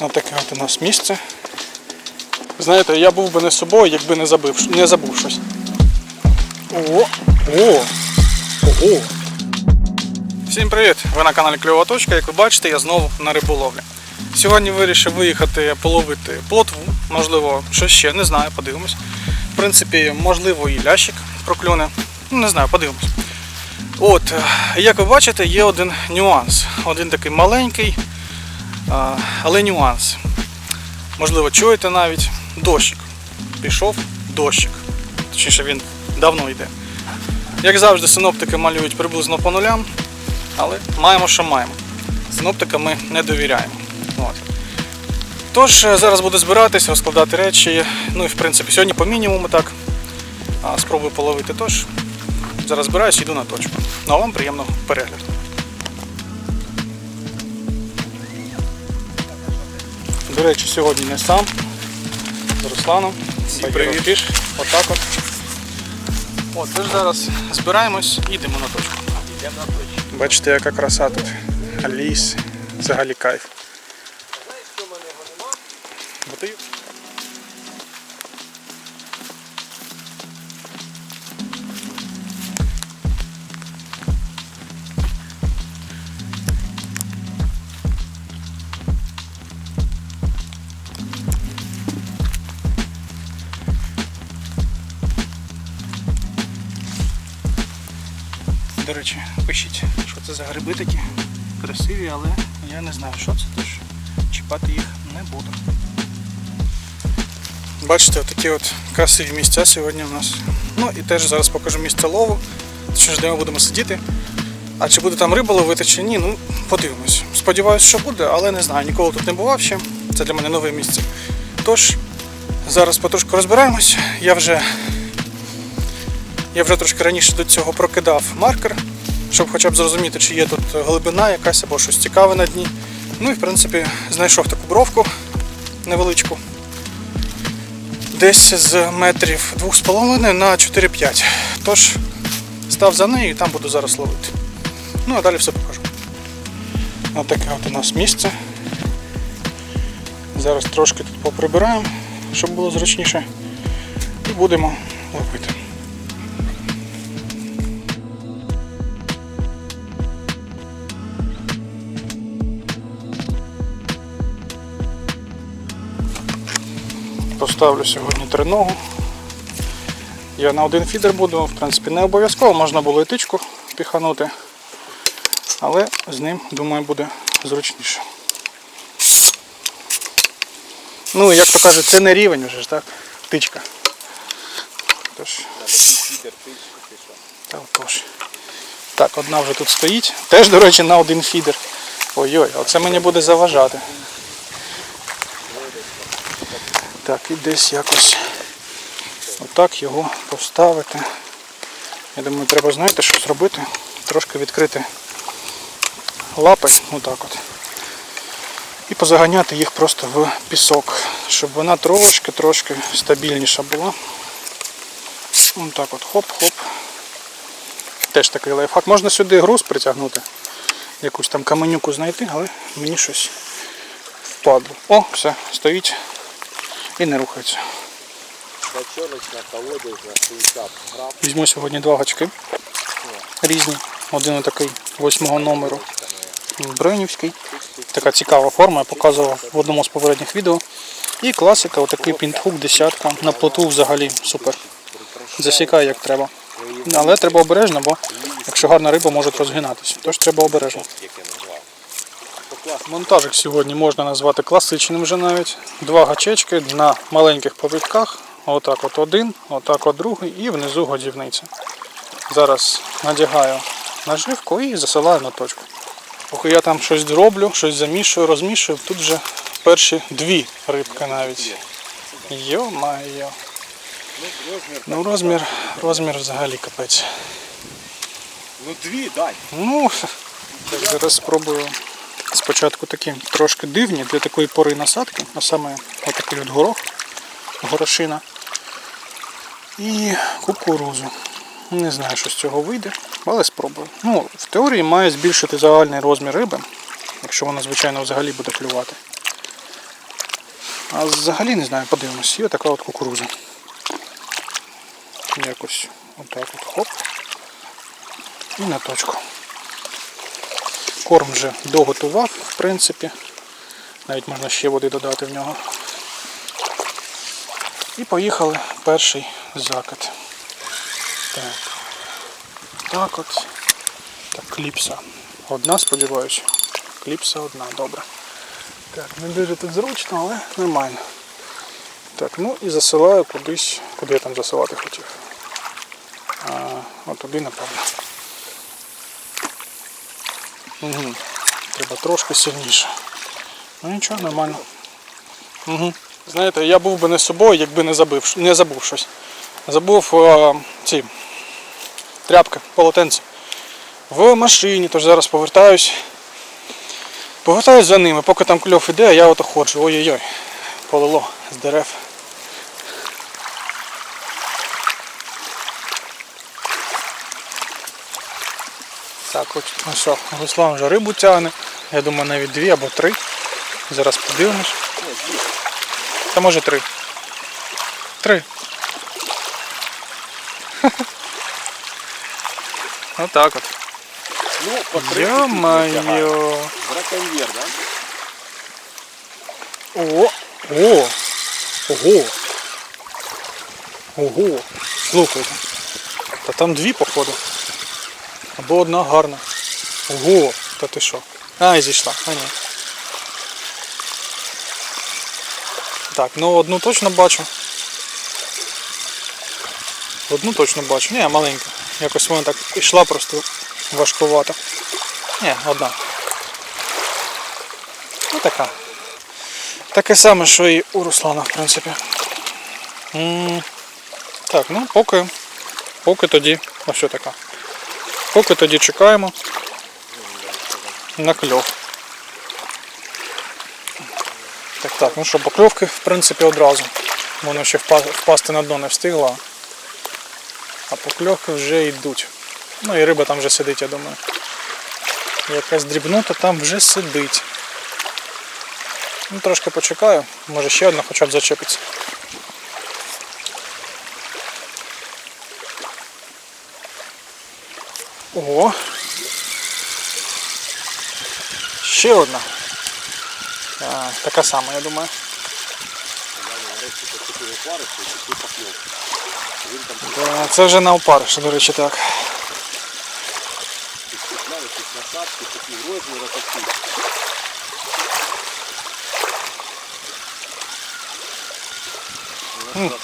Отаке от у нас місце. Знаєте, я був би не собою, якби не забив, не забув щось. О! О! Ого! Всім привіт! Ви на каналі Кльова Точка. Як ви бачите, я знову на риболовлі. Сьогодні вирішив виїхати половити плотву, можливо, що ще, не знаю, подивимось. В принципі, можливо, і лящик проклюне. Ну, не знаю, подивимось. От, е, як ви бачите, є один нюанс. Один такий маленький, але нюанс. Можливо, чуєте навіть дощик. Пішов дощик. Точніше, він давно йде. Як завжди, синоптики малюють приблизно по нулям, але маємо, що маємо. Синоптикам ми не довіряємо. От. Тож, е, зараз буду збиратись, розкладати речі. Ну і в принципі, сьогодні по мінімуму так. Спробую половити. Тож, зараз збираюсь йду на точку. Ну а вам приємного перегляду. До речі, сьогодні не сам. З Русланом. Привіт. Отак от. От, тож зараз збираємось і йдемо на точку. Йдемо на точку. Бачите, яка краса тут. Ліс. Взагалі кайф. Знаєш, що в мене його нема? Речі, пишіть, що це за гриби такі красиві, але я не знаю, що це, тож чіпати їх не буду. Бачите, такі от красиві місця сьогодні у нас. Ну і теж зараз покажу місце лову, точніше, де ми будемо сидіти. А чи буде там риба ловити чи ні, ну подивимось. Сподіваюсь, що буде, але не знаю, ніколи тут не бував ще. Це для мене нове місце. Тож, зараз потрошку розбираємось. Я вже я вже трошки раніше до цього прокидав маркер, щоб хоча б зрозуміти, чи є тут глибина якась або щось цікаве на дні. Ну і в принципі знайшов таку бровку невеличку. Десь з метрів 2,5 на 4-5. Тож став за нею і там буду зараз ловити. Ну а далі все покажу. Ось таке от у нас місце. Зараз трошки тут поприбираємо, щоб було зручніше. І будемо ловити. Поставлю сьогодні триногу. Я на один фідер буду, в принципі, не обов'язково, можна було і тичку піханути, але з ним, думаю, буде зручніше. Ну, як то кажуть, це не рівень вже ж, так? Тичка. Тож, та отож. Так, одна вже тут стоїть. Теж, до речі, на один фідер. Ой-ой, оце мені буде заважати. Так, і десь якось отак його поставити. Я думаю, треба, знаєте, що зробити? Трошки відкрити лапи, отак от. І позаганяти їх просто в пісок, щоб вона трошки-трошки стабільніша була. Отак от, хоп-хоп. Теж такий лайфхак. Можна сюди груз притягнути, якусь там каменюку знайти, але мені щось впадло. О, все, стоїть і не рухається. Бачоночна колодязь на 60 грам. Візьму сьогодні два гачки різні. Один такий восьмого номеру. Бройнівський. Така цікава форма, я показував в одному з попередніх відео. І класика, отакий пінтхук десятка. На плоту взагалі супер. Засікає як треба. Але треба обережно, бо якщо гарна риба, можуть розгинатися. Тож треба обережно. Монтажик сьогодні можна назвати класичним вже навіть. Два гачечки на маленьких повідках. Отак от один, отак от другий і внизу годівниця. Зараз надягаю наживку і засилаю на точку. Поки я там щось роблю, щось замішую, розмішую, тут вже перші дві рибки навіть. Йо-майо. Ну, розмір. Ну розмір, розмір взагалі капець. Ну дві дай. Ну, зараз спробую. Спочатку такі трошки дивні для такої пори насадки, а саме отакий от горох, горошина і кукурузу. Не знаю, що з цього вийде, але спробую. Ну, в теорії має збільшити загальний розмір риби, якщо вона, звичайно, взагалі буде клювати. А взагалі не знаю, подивимось. Є така от кукуруза. Якось отак от хоп. І на точку. Корм вже доготував, в принципі. Навіть можна ще води додати в нього. І поїхали перший закид. Так. Так от. Так, кліпса. Одна, сподіваюся. Кліпса одна, добре. Так, не дуже тут зручно, але нормально. Так, ну і засилаю кудись, куди я там засилати хотів. А, от туди, напевно. Угу. Треба трошки сильніше. Ну нічого, нормально. Угу. Знаєте, я був би не собою, якби не забив, не забув щось. Забув е, ці тряпки, полотенці. В машині, тож зараз повертаюсь. Повертаюсь за ними, поки там кльов іде, а я ото ходжу. Ой-ой-ой, полило з дерев. Так, от, ну що, Руслан вже рибу тягне. Я думаю, навіть дві або три. Зараз подивимось. Та може три. Три. Отак от. Ну, по 30 тягає. Ё-моё. Браконьєр, да? О, о, ого. Ого. Слухайте. Та там дві походу. Або одна гарна. Ого, та ти що? А, і зійшла, а ні. Так, ну одну точно бачу. Одну точно бачу. Ні, маленька. Якось вона так йшла просто важкувато. Ні, одна. Ну така. Таке саме, що і у Руслана, в принципі. М, Так, ну поки, поки тоді, ось така. Поки тоді чекаємо на кльов. Так, так, ну що, покльовки, в принципі, одразу. Воно ще впасти на дно не встигло. А покльовки вже йдуть. Ну і риба там вже сидить, я думаю. Якась дрібнота там вже сидить. Ну, трошки почекаю, може ще одна хоча б зачепиться. Ого. Ще одна. А, така сама, я думаю. Да, це вже на опариш, до речі, так.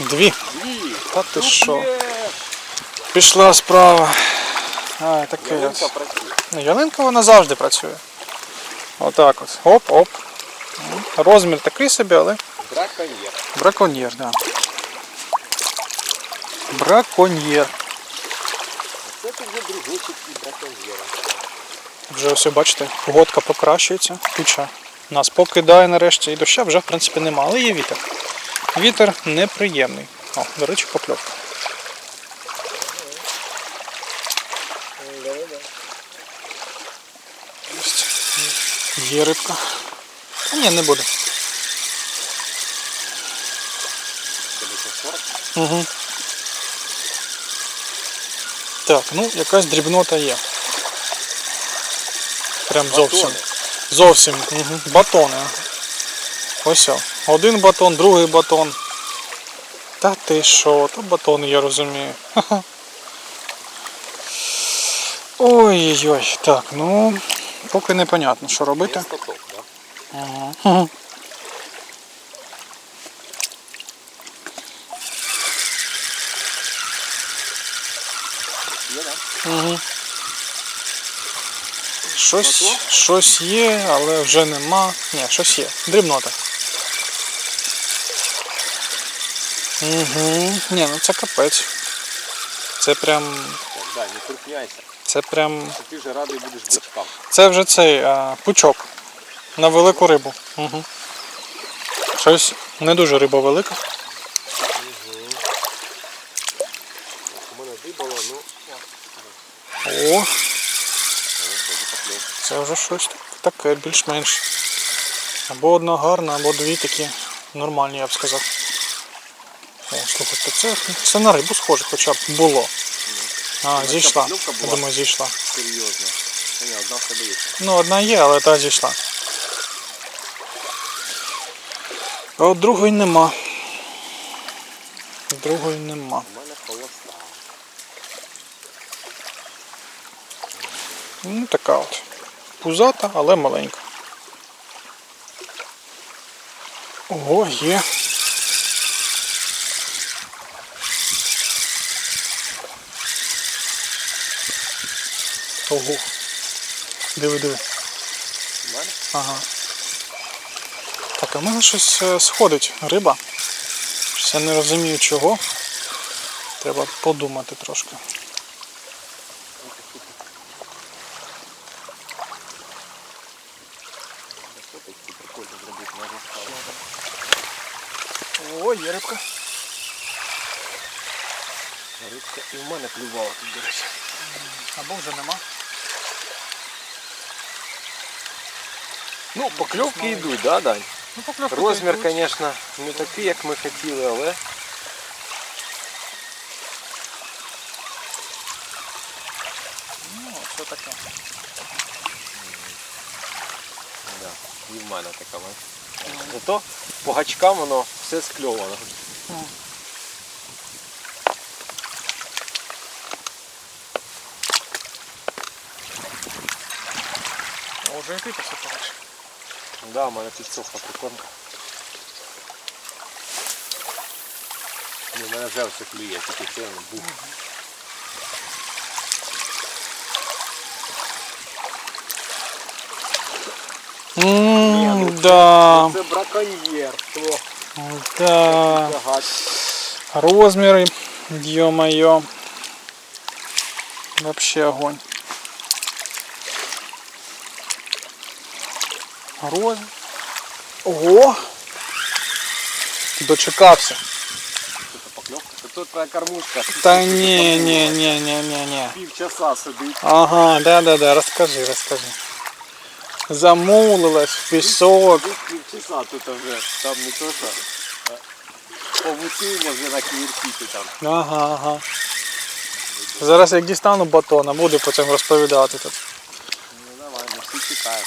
Дві. Та ти що? Пішла справа. А, таке. Ялинка от. працює. Ну, ялинка вона завжди працює. Отак от. Оп-оп. Розмір такий собі, але Браконьєр. браконьєр, да. Браконьєр. Це тут вже дружочок і браконьєра. Вже ось бачите, погодка покращується. Туча нас покидає нарешті і доща вже в принципі нема, але є вітер. Вітер неприємний. О, до речі, покльовка. Є рибка. Та ні, не буде. Це буде 40. Угу. Так, ну якась дрібнота є. Прям зовсім. Батони. Зовсім. Угу. Батони. Ось. о. Один батон, другий батон. Та ти що, то батони, я розумію. Ой-ой-ой. Так, ну, поки непонятно, що робити. Стоток, да? Ага. Ага. Є, да? Угу. Щось, щось є, але вже нема. Ні, щось є. Дрібнота. Угу. Ні, ну це капець. Це прям. Так, да, не крупняйся. Це прям. Ти вже радий будеш бичкам. Це вже цей а, пучок. На велику рибу. Угу. Щось не дуже риба велика. У мене вибало, ну, О, це вже щось таке більш-менш. Або одна гарна, або дві такі нормальні, я б сказав. О, слухайте, це, це на рибу схоже, хоча б було. А, зійшла. Я думаю, зійшла. Серйозно. Ні, одна в тебе є. Ну, одна є, але та зійшла. А от другої нема. Другої нема. У мене холоста. Ну, така от. Пузата, але маленька. Ого, є. Ого. Диви, диви. Ага. Так, а в мене щось е, сходить риба. Щось я не розумію чого. Треба подумати трошки. О, є рибка. Рибка і в мене клювала тут, до речі. Або вже нема. Ну, Покльовки йдуть, да, Дань? Ну, покльовки Розмір, йдуть. звісно, не такий, як ми хотіли, але Ну, що таке. да, і в мене така. ма. Зато по гачкам воно все скльовано. Може і ти посипаєш. Да, мене підсохла прикормка. Ні, в мене вже все клює, тільки це не був. Ммм, да, Це браконьєрство. да. Розміри, ё-моё. Вообще огонь. Розмір. Ого! Дочекався. Тут твоя кормушка. Та ні, ні, ні, ні, ні, ні. Півчаса сидить. Ага, да, да, да, розкажи, розкажи. Замулилась в пісок. Тут півчаса тут вже. Там не то що. а Павутиння вже на квіртіти там. Ага, ага. Зараз як дістану батона, буду потім розповідати тут. Ну давай, ми всі чекаємо.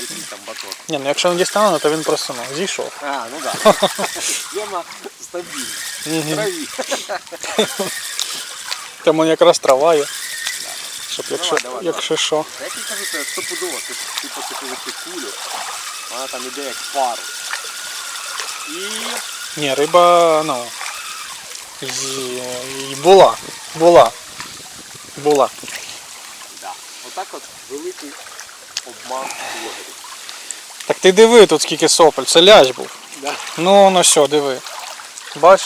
Який там батон. Ні, ну якщо не дістану, то він просто ну, зійшов. А, ну так. Тема стабільна. Траві. Там он якраз трава є. Щоб якщо, Давай, давай, якщо що. Я тобі кажу, це стопудово. Ти, ти посипили цю кулю, вона там іде як пару. І Ні, риба, ну. І, і була. Була. Була. да. отак от великий обман блогерів. Так ти диви тут скільки сопель, це лящ був. Да. Ну, ну все, диви. Бач,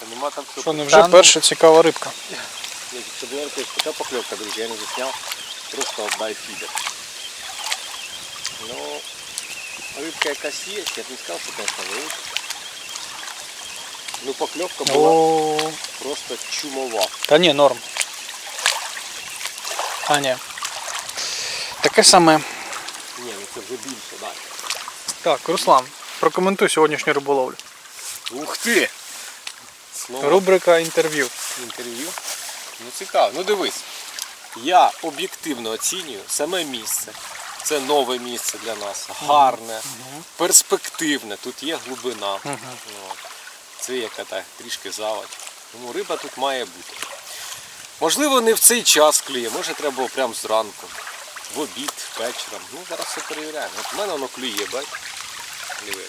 Та нема там що не вже перша цікава рибка. Це була якась така покльовка, друзі, я не засняв. Просто отдай фідер. Ну, рибка якась є, я б не сказав, що конечно велика. Ну, покльовка була О, просто чумова. та ні, норм. А ні. Таке саме. Ні, ну це вже більше, так. Так, Руслан, прокоментуй сьогоднішню риболовлю. Ух ти! Слово Рубрика інтерв'ю. інтерв'ю. Ну цікаво. Ну дивись. Я об'єктивно оцінюю саме місце. Це нове місце для нас. Гарне, перспективне. Тут є глибина. От. Це яка так трішки заводь. Тому риба тут має бути. Можливо, не в цей час клює, може треба було прямо зранку. В обід, вечором. Ну, зараз все перевіряємо. От у мене воно клює. Диви.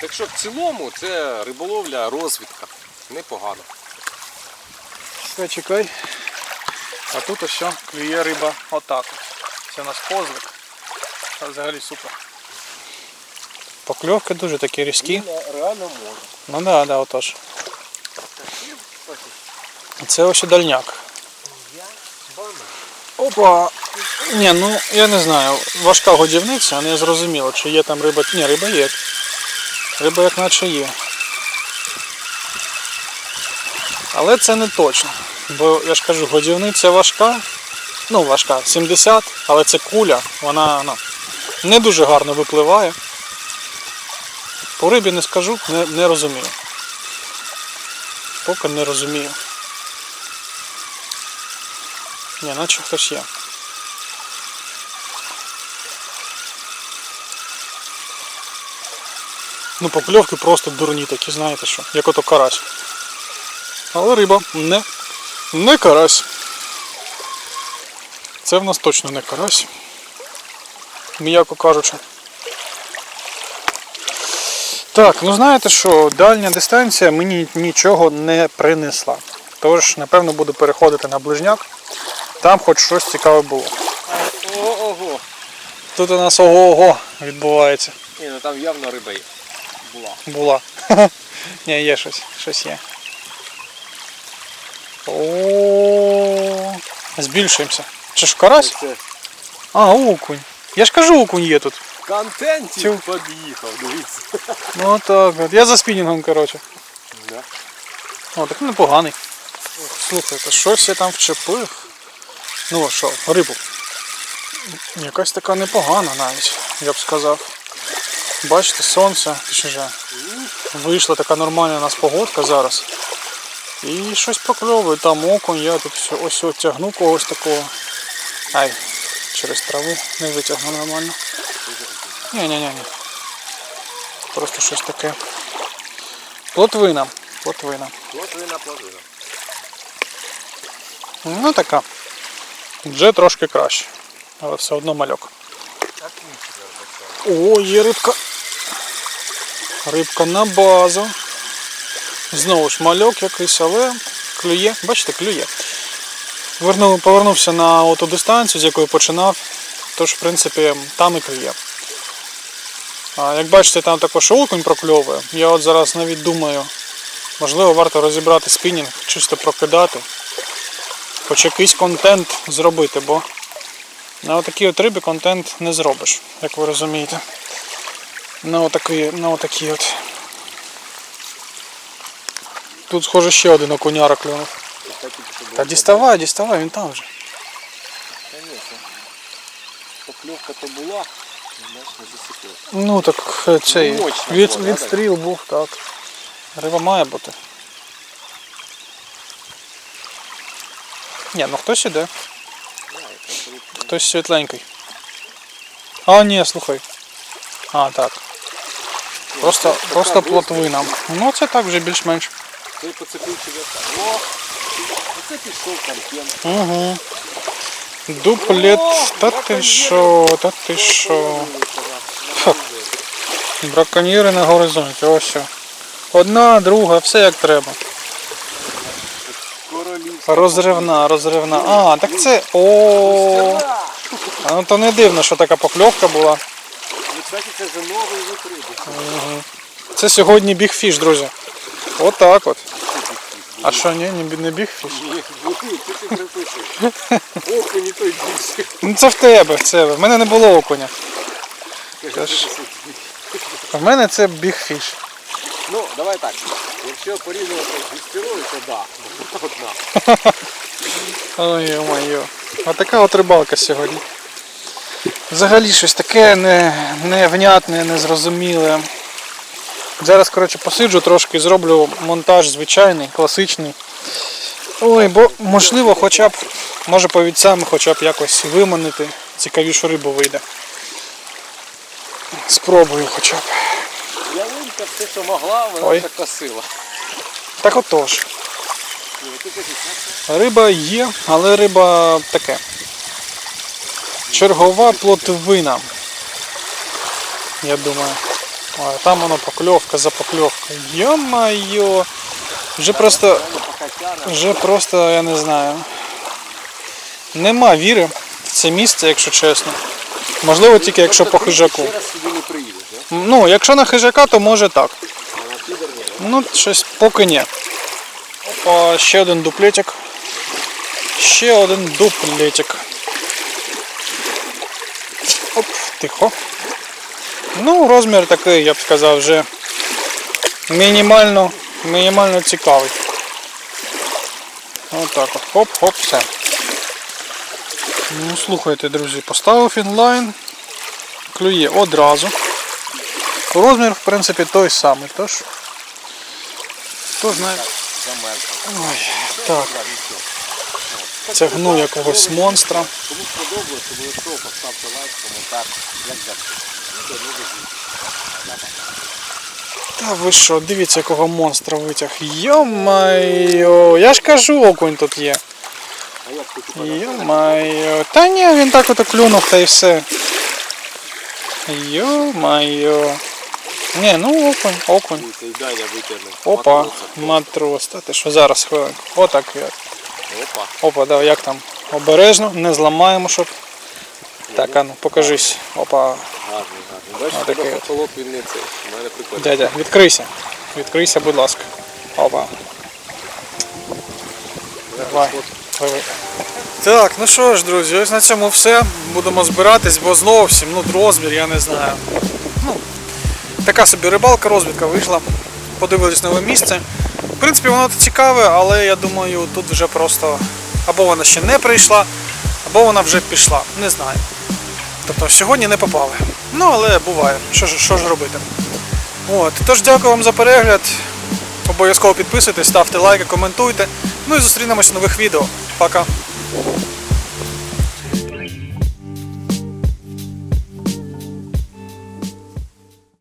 Так що в цілому це риболовля, розвідка. Непогано. Все, чекай. А тут ось що, клює риба отак. Це у нас козлик. Це взагалі супер. Покльовки дуже такі різкі. Реально може. Ну да, да, отож. Це ось дальняк. Опа! Ні, ну я не знаю. Важка годівниця, не зрозуміло, чи є там риба. Ні, риба є. Риба як наче є. Але це не точно. Бо я ж кажу, годівниця важка. Ну, важка, 70, але це куля, вона ну, не дуже гарно випливає. По рибі не скажу, не, не розумію. Поки не розумію. Ні, наче хтось є. Ну, покльовки просто дурні такі, знаєте що, як ото карась. Але риба не, не карась. Це в нас точно не карась. М'яко кажучи. Так, ну знаєте що, дальня дистанція мені нічого не принесла. Тож, напевно, буду переходити на ближняк. Там хоч щось цікаве було. Ого. Тут у нас ого-ого відбувається. Ні, ну там явно риба є. була. Була. Ні, є щось, щось є. О, збільшуємося. Чи ж карась? А, окунь. Я ж кажу, окунь є тут. контентів під'їхав, дивіться. Ну так, от. я за спінінгом, коротше. Да. О, так непоганий. Слухайте, щось я там вчепив. Ну що, рибу. Якась така непогана навіть, я б сказав. Бачите, сонце, вже вийшла така нормальна у нас погодка зараз. І щось прокльовує, там окунь, я тут все, ось от тягну когось такого. Ай, через траву не витягну нормально. Ні-ні-ні. Просто щось таке. Плотвина. Плотвина. Плотвина, плотвина. Ну така. Вже трошки краще. Але все одно мальок. О, є рибка. Рибка на базу. Знову ж мальок якийсь, але клює. Бачите, клює. Вернув, повернувся на оту дистанцію, з якої починав. Тож, в принципі, там і клює. А як бачите, там також окунь прокльовує. Я от зараз навіть думаю, можливо, варто розібрати спінінг, чисто прокидати. Хоч якийсь контент зробити, бо на отакій от рибі контент не зробиш, як ви розумієте. На отакий, на отакій от. Тут, схоже, ще один окуняра клюнув. Та діставай, діставай, він там вже. Покльовка то була, не засікла. Ну так е, цей від, відстріл був, так. Риба має бути. Ні, ну хтось іде. Хтось світленький. А, ні, слухай. А, так. Просто, просто плотвина. Ну це так вже більш-менш. Той поцепив тебе так. О! Оце пішов контент. Угу. Дуплет. Та ти що, та ти що. Браконьєри на горизонті, ось що. Одна, друга, все як треба. Розривна, розривна. А, так це. О. А Ну то не дивно, що така покльовка була. Кстати, це вже новий вид риби. Це сьогодні бігфіш, друзі. Отак от. А що, ні, не, не бігфіш? Ні, ти ти приписуєш. Око не той більше. Ну це в тебе, це в мене не було окуня. Каже, ж. ти ти- В мене це бігфіш. Ну, давай так. Якщо порівнювати з гістерою, то да. Одна. Ой, моє. Отака от рибалка сьогодні. Взагалі щось таке не, невнятне, незрозуміле. Зараз, коротше, посиджу трошки, зроблю монтаж звичайний, класичний. Ой, бо можливо хоча б, може по вітцям хоча б якось виманити, цікавішу рибу вийде. Спробую хоча б. Ялинка все, що могла, вона Ой. вже косила. Так отож. Риба є, але риба таке. Чергова плотвина. Я думаю. Ой, там воно покльовка за покльовкою. Йо-майо. Вже просто, вже просто, я не знаю. Нема віри в це місце, якщо чесно. Можливо, тільки якщо по хижаку. Ну, якщо на хижака, то може так. А. Ну, щось поки ні. Опа, ще один дуплетик. Ще один дуплетик. Оп, тихо. Ну, розмір такий, я б сказав, вже мінімально, мінімально цікавий. Отак от. Хоп-хоп, все. Ну, слухайте, друзі, поставив інлайн. Клює одразу. Розмір, в принципі, той самий. Тож, хто знає. Замерзла. Ой, так, тягну якогось монстра. Кому сподобалось, обов'язково поставте лайк, коментар, як завжди. Та ви що, дивіться, якого монстра витяг. Йо-майо, я ж кажу, окунь тут є. Йо-майо. Та ні, він так ото клюнув та й все. Йо-майо. Ні, ну окунь, окунь. Опа, матрос. Та ти що зараз хвилинку. Отак. як. Опа. Опа, давай, як там? Обережно, не зламаємо, щоб. Так, а ну покажись. Опа. Гарний, гарний. Бачиш, він не цей. У мене прикольно. Дядя, відкрийся. Відкрийся, будь ласка. Опа. Давай. Так, ну що ж, друзі, ось на цьому все. Будемо збиратись, бо зовсім, ну, розмір, я не знаю. Така собі рибалка, розвідка вийшла. Подивились нове місце. В принципі, воно цікаве, але я думаю, тут вже просто або вона ще не прийшла, або вона вже пішла. Не знаю. Тобто сьогодні не попали. Ну, але буває. Що ж, що ж робити? От, тож дякую вам за перегляд. Обов'язково підписуйтесь, ставте лайки, коментуйте. Ну і зустрінемося в нових відео. Пока.